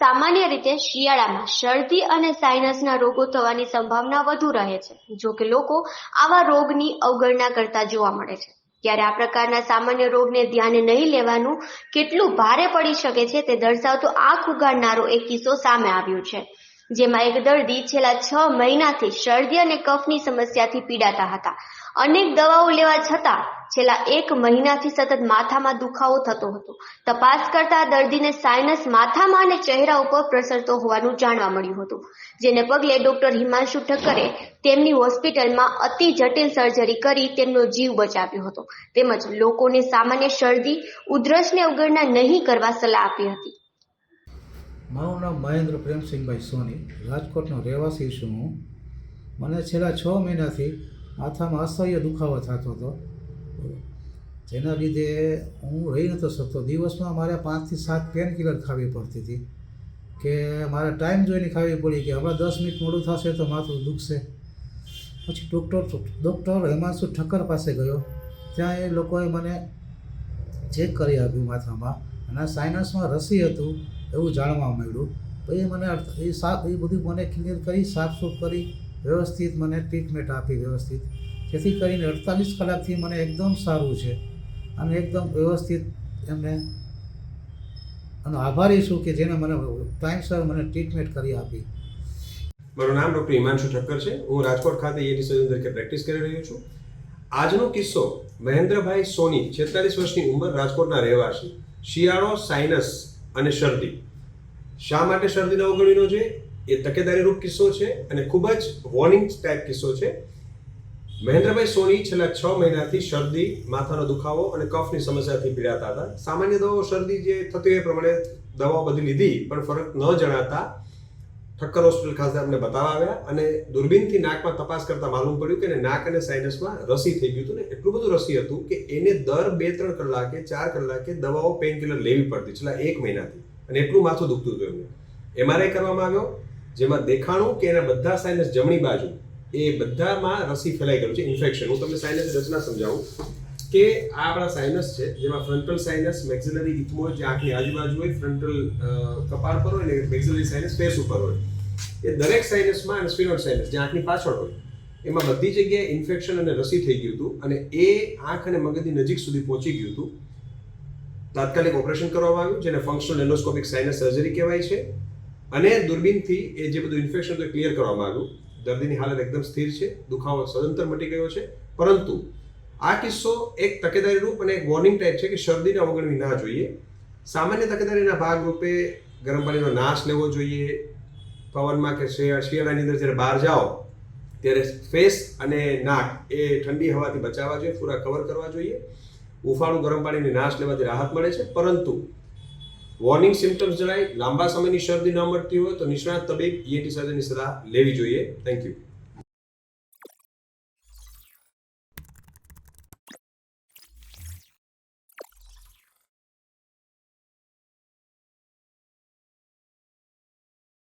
સામાન્ય રીતે શિયાળામાં શરદી અને સાઇનસના રોગો થવાની સંભાવના વધુ રહે છે. જો કે લોકો આવા રોગની અવગણના કરતા જોવા મળે છે. ત્યારે આ પ્રકારના સામાન્ય રોગને ધ્યાને નહીં લેવાનું કેટલું ભારે પડી શકે છે તે દર્શાવતો આંખ ઉગાડનારો એક કિસ્સો સામે આવ્યો છે. જેમાં એક દર્દી છેલ્લા છ મહિનાથી શરદી અને કફની સમસ્યાથી પીડાતા હતા. અનેક દવાઓ લેવા છતાં છેલ્લા એક મહિનાથી સતત માથામાં દુખાવો થતો હતો. તપાસ કરતા દર્દીને સાઇનસ માથામાં અને ચહેરા ઉપર પ્રસરતો હોવાનું જાણવા મળ્યું હતું. જેને પગલે ડોક્ટર હિમાંશુ ઠક્કરે તેમની હોસ્પિટલમાં અતિ જટિલ સર્જરી કરી તેમનો જીવ બચાવ્યો હતો. તેમજ લોકોને સામાન્ય શરદી, ઉધરસને અવગણના નહીં કરવા સલાહ આપી હતી. મારું નામ મહેન્દ્ર પ્રેમસિંહભાઈ સોની, રાજકોટનો રહેવાસી છું હું. મને છેલ્લા છ મહિનાથી માથામાં અસહ્ય દુખાવો થતો હતો. જેના લીધે હું રહી નહોતો શકતો. દિવસમાં મારે પાંચથી સાત પેન કિલર ખાવી પડતી હતી. કે મારે ટાઈમ જોઈને ખાવી પડી કે હમણાં દસ મિનિટ મોડું થશે તો માથું દુખશે. પછી ડૉક્ટર ડૉક્ટર હેમાંશુ ઠક્કર પાસે ગયો. ત્યાં એ લોકોએ મને ચેક કરી આપ્યું માથામાં. અને આ સાઇનસમાં રસી હતું, એવું જાણવા મળ્યું. તો એ મને એ સાફ, એ બધું મને ક્લિયર કરી સાફસૂફ કરી, વ્યવસ્થિત મને ટ્રીટમેન્ટ આપી, વ્યવસ્થિત. જેથી કરીને અડતાલીસ કલાકથી મને એકદમ સારું છે. અને એકદમ વ્યવસ્થિત એમને. અને આભારી છું કે જેને મને ટાઈમસર મને ટ્રીટમેન્ટ કરી આપી. મારું નામ ડૉક્ટર હિમાંશુ ઠક્કર છે. હું રાજકોટ ખાતે ઈએનટી સર્જન તરીકે પ્રેક્ટિસ કરી રહ્યો છું. આજનો કિસ્સો મહેન્દ્રભાઈ સોની, છેતાલીસ વર્ષની ઉંમર રાજકોટના રહેવાસી. શિયાળો, સાઇનસ અને શરદી. શા માટે શરદીને અવગણીનો છે? એ તકેદારીરૂપ કિસ્સો છે અને ખૂબ જ વોર્નિંગ ટાઈપ કિસ્સો છે. મહેન્દ્રભાઈ સોની છેલ્લા છ મહિનાથી શરદી, માથાનો દુખાવો અને કફની સમસ્યાથી પીડાતા હતા. સામાન્ય દવાઓ શરદી જે થતી એ પ્રમાણે દવાઓ બધી લીધી, પણ ફરક ન જણાતા ઠક્કર હોસ્પિટલ ખાતે અમને બતાવવા આવ્યા અને દૂરબીનથી નાકમાં તપાસ કરતા માલુમ પડ્યું કે નાક અને સાઇનસમાં રસી થઈ ગયું હતું ને, એટલું બધું રસી હતું કે એને દર બે ત્રણ કલાકે, ચાર કલાકે દવાઓ પેઇનકિલર લેવી પડતી છેલ્લા એક મહિનાથી અને એટલું માથું દુખતું હતું એમને. એમઆરઆઈ કરવામાં આવ્યો, જેમાં દેખાણું કે એના બધા સાઇનસ જમણી બાજુ એ બધામાં રસી ફેલાઈ ગયું છે ઇન્ફેક્શન હું તમને સાઇનસ રચના સમજાવું. કે આ આપણા સાઇનસ છે, જેમાં ફ્રન્ટલ સાઇનસ મેક્સિલરી ઇથમોઇડ જે આંખની આજુબાજુ હોય ફ્રન્ટલ કપાળ પર હોય અને મેક્સિલરી સાઇનસ ફેસ ઉપર હોય. એ દરેક સાઇનસમાં અને સ્પિનોડ સાઇનસ જે આંખની પાછળ હોય, એમાં બધી જગ્યાએ ઇન્ફેક્શન અને રસી થઈ ગયું હતું અને એ આંખ અને મગજની નજીક સુધી પહોંચી ગયું હતું. તાત્કાલિક ઓપરેશન કરવામાં આવ્યું, જેને ફંક્શનલ એન્ડોસ્કોપિક સાઇનસ સર્જરી કહેવાય છે. અને દૂરબીનથી એ જે બધું ઇન્ફેક્શન હતું ક્લિયર કરવામાં આવ્યું. દર્દીની હાલત એકદમ સ્થિર છે, દુખાવો સદંતર મટી ગયો છે. પરંતુ આ કિસ્સો એક તકેદારી રૂપ અને એક વોર્નિંગ ટાઈપ છે કે શરદીને અવગણવી ના જોઈએ. સામાન્ય તકેદારીના ભાગરૂપે ગરમ પાણીનો નાશ લેવો જોઈએ. પવનમાં કે શિયા- શિયાળાની અંદર જ્યારે બહાર જાઓ, ત્યારે ફેસ અને નાક એ ઠંડી હવાથી બચાવવા જોઈએ, પૂરા કવર કરવા જોઈએ. ઉફાળું ગરમ પાણીની નાશ લેવાથી રાહત મળે છે. પરંતુ વોર્નિંગ સિમ્ટમ્સ જણાય, લાંબા સમયની શરદી ન મળતી હોય તો નિષ્ણાત તબીબ ઈએટી સર્જનની સલાહ લેવી જોઈએ. Thank you